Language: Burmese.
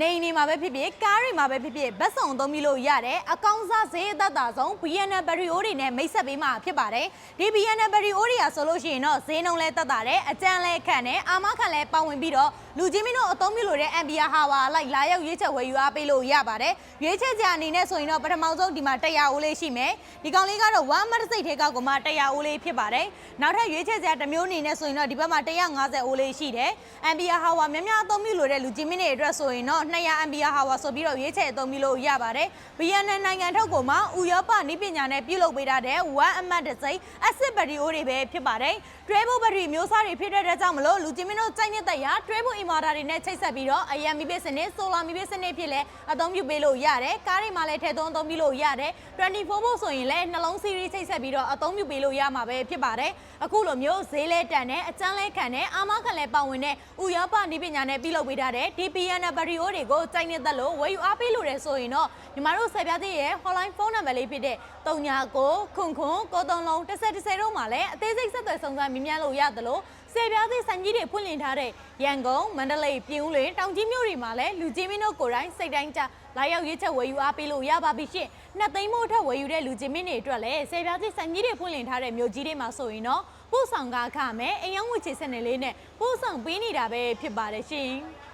နေအိမ်တွေမှာပဲဖြစ်ဖြစ်ကားတွေမှာပဲဖြစ်ဖြစ်ဘတ်စုံအသုံးပြုလို့ရတယ်အကောင်းစားဈေးအသက်သာဆုံး BNN ဘက်ထရီအိုးတွေနဲ့မိတ်ဆက်ပေးမှာဖြစ်ပါတယ်ဒီ BNN ဘက်ထရီအိုးတွေကဆိုလို့ရှိရင်တော့ဈေးနှုန်းလဲသက်သာတယ်အကြမ်းလဲခန့်တယ်အာမခံလဲပါဝင်ပြီးတော့လူချင်းမင်းတို့အသုံးပြုလို့တဲ့ Ampere Hour လိုက်လာရောက်ရွေးချက်ဝယ်ယူအားပေးလို့ရပါတယ်ရွေးချက်ကြအနေနဲ့ဆိုရင်တော့ပထမဆုံးဒီမှာ100အိုးလေးရှိမယ်ဒီကောင်လေးကတော့1မတ်စိတ်ထဲကောက်ကမှ100အိုးလေးဖြစ်ပါတယ်နောက်ထပ်ရွေးချက်ကြတစ်မျိုးအနေနဲ့ဆိုရင်တော့ဒီဘက်မှာ150အိုးလေးရှိတယ် Ampere Hour များများအသုံးပြုလို့တဲ့လူချင်းမင်းတွေအတွက်ဆိုရင်တော့200 Ampere Hour ဆိုပြီးတော့ရွေးချက်အသုံးပြုလို့ရပါတယ် BNN နိုင်ငံထုတ်ကိုမှဥရောပနည်းပညာနဲ့ပြုလုပ်ပေးထားတဲ့1အမတ်တစ်စိမ့် acid ဘက်ထရီအိုးတွေပဲဖြစ်ပါတယ်တွဲဖို့ဘက်ထရီမျိုးစားတွေဖြစ်တဲ့အတွက်ကြောင့်မလို့လူချင်းမင်းတို့ကြိုက်နေတဲ့ရာတွဲဖို့ inverter တွေနဲ့ချိတ်ဆက်ပြီးတော့အယံမီပေးစနစ် solar မီပေးစနစ်ဖြစ်လဲအသုံးပြုပေးလို့ရတယ်ကားတွေမှာလည်းထည့်သွင်းအသုံးပြုလို့ရတယ်24ဖို့ဆိုရင်လည်းနှလုံး series ချိတ်ဆက်ပြီးတော့အသုံးပြုပေးလို့ရမှာပဲဖြစ်ပါတယ်အခုလိုမျိုးဈေးလဲတန်တဲ့အကျန်းလဲခံတဲ့အာမခံလဲပါဝင်တဲ့ဥရောပနည်းပညာနဲ့ပြုလုပ်ပေးထားတဲ့ DPN ဘက်ထရီအိုးတွေကိုကြိုက်နေသက်လို့ဝယ်ယူအားပေးလို့ရဆိုရင်တော့ညီမတို့ဆယ်ပြားသေးရဲ့ hotline ဖုန်းနံပါတ်လေးဖြစ်တဲ့39ခွန်ခွန်93လုံး10 10တို့မှာလည်းအသေးစိတ်ဆက်သွယ်စုံစမ်းမြင်မြန်လို့ရသလို ဆယ်ပြားသေးဆိုင်ကြီးတွေဖွင့်လှစ်ထားတဲ့ရန်ကုန်မန္တလေးပြင်ဦးလွင်တောင်ကြီးမြို့တွေမှာလည်းလူကြီးမင်းတို့ကိုယ်တိုင်စိတ်တိုင်းကြလာရောက်ရွေးချက်ဝယ်ယူအားပေးလို့ရပါပြီရှင်နှစ်သိန်းမို့ထက်ဝယ်ယူတဲ့လူကြီးမင်းတွေအတွက်လည်းဆယ်ပြားသေးဆိုင်ကြီးတွေဖွင့်လှစ်ထားတဲ့မြို့ကြီးတွေမှာဆိုရင်တော့ပို့ဆောင်ကားခမယ်အိမ်ရောက်ငွေချေစနစ်လေးနဲ့ပို့ဆောင်ပေးနေတာပဲဖြစ်ပါတယ်ရှင်